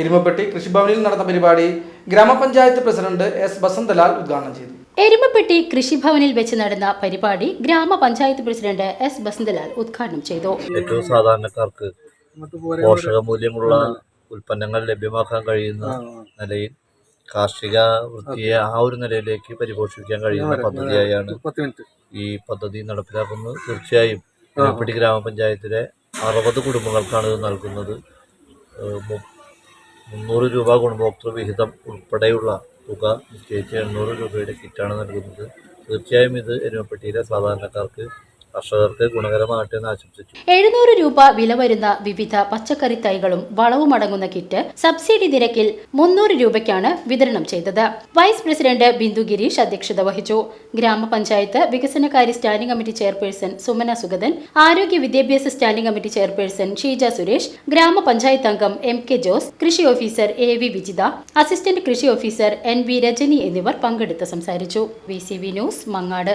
എരുമപ്പെട്ടി കൃഷിഭവനിൽ നടന്ന പരിപാടി ഗ്രാമപഞ്ചായത്ത് പ്രസിഡന്റ് എസ് ബസന്തലാൽ ഉദ്ഘാടനം ചെയ്തു. എരുമപ്പെട്ടി കൃഷിഭവനിൽ വെച്ച് നടന്ന പരിപാടി ഗ്രാമപഞ്ചായത്ത് പ്രസിഡന്റ് എസ് ബസന്തലാൽ ഉദ്ഘാടനം ചെയ്തു. ഏറ്റവും സാധാരണക്കാർക്ക് പോഷകമൂല്യമുള്ള ഉൽപ്പന്നങ്ങൾ ലഭ്യമാക്കാൻ കഴിയുന്ന നിലയിൽ കാർഷിക വൃത്തിയെ ആ ഒരു നിലയിലേക്ക് പരിപോഷിപ്പിക്കാൻ കഴിയുന്ന പദ്ധതിയായാണ് ഈ പദ്ധതി നടപ്പിലാക്കുന്നത്. തീർച്ചയായും എരുമപ്പെട്ടി ഗ്രാമപഞ്ചായത്തിലെ അറുപത് കുടുംബങ്ങൾക്കാണ് ഇത് നൽകുന്നത്. മുന്നൂറ് രൂപ ഗുണഭോക്തൃ വിഹിതം ഉൾപ്പെടെയുള്ള തുക നിശ്ചയിച്ച് എണ്ണൂറ് രൂപയുടെ കിറ്റാണ് നൽകുന്നത്. തീർച്ചയായും ഇത് എരുമപ്പെട്ടിയിലെ സാധാരണക്കാർക്ക് കർഷകർക്ക് ഗുണകരമാകട്ടെ ആശംസിച്ചു. എഴുന്നൂറ് രൂപ വില വരുന്ന വിവിധ പച്ചക്കറി തൈകളും വളവും അടങ്ങുന്ന കിറ്റ് സബ്സിഡി നിരക്കിൽ മുന്നൂറ് രൂപയ്ക്കാണ് വിതരണം ചെയ്തത്. വൈസ് പ്രസിഡന്റ് ബിന്ദു ഗിരീഷ് അധ്യക്ഷത വഹിച്ചു. ഗ്രാമപഞ്ചായത്ത് വികസനകാര്യ standing committee chairperson Sumana Sugathan ആരോഗ്യ വിദ്യാഭ്യാസ standing committee chairperson Sheeja Suresh ഗ്രാമപഞ്ചായത്ത് അംഗം എം കെ ജോസ് കൃഷി officer A V Vijitha assistant കൃഷി ഓഫീസർ എൻ വി രജനി എന്നിവർ പങ്കെടുത്ത് സംസാരിച്ചു. V C V news Mangad.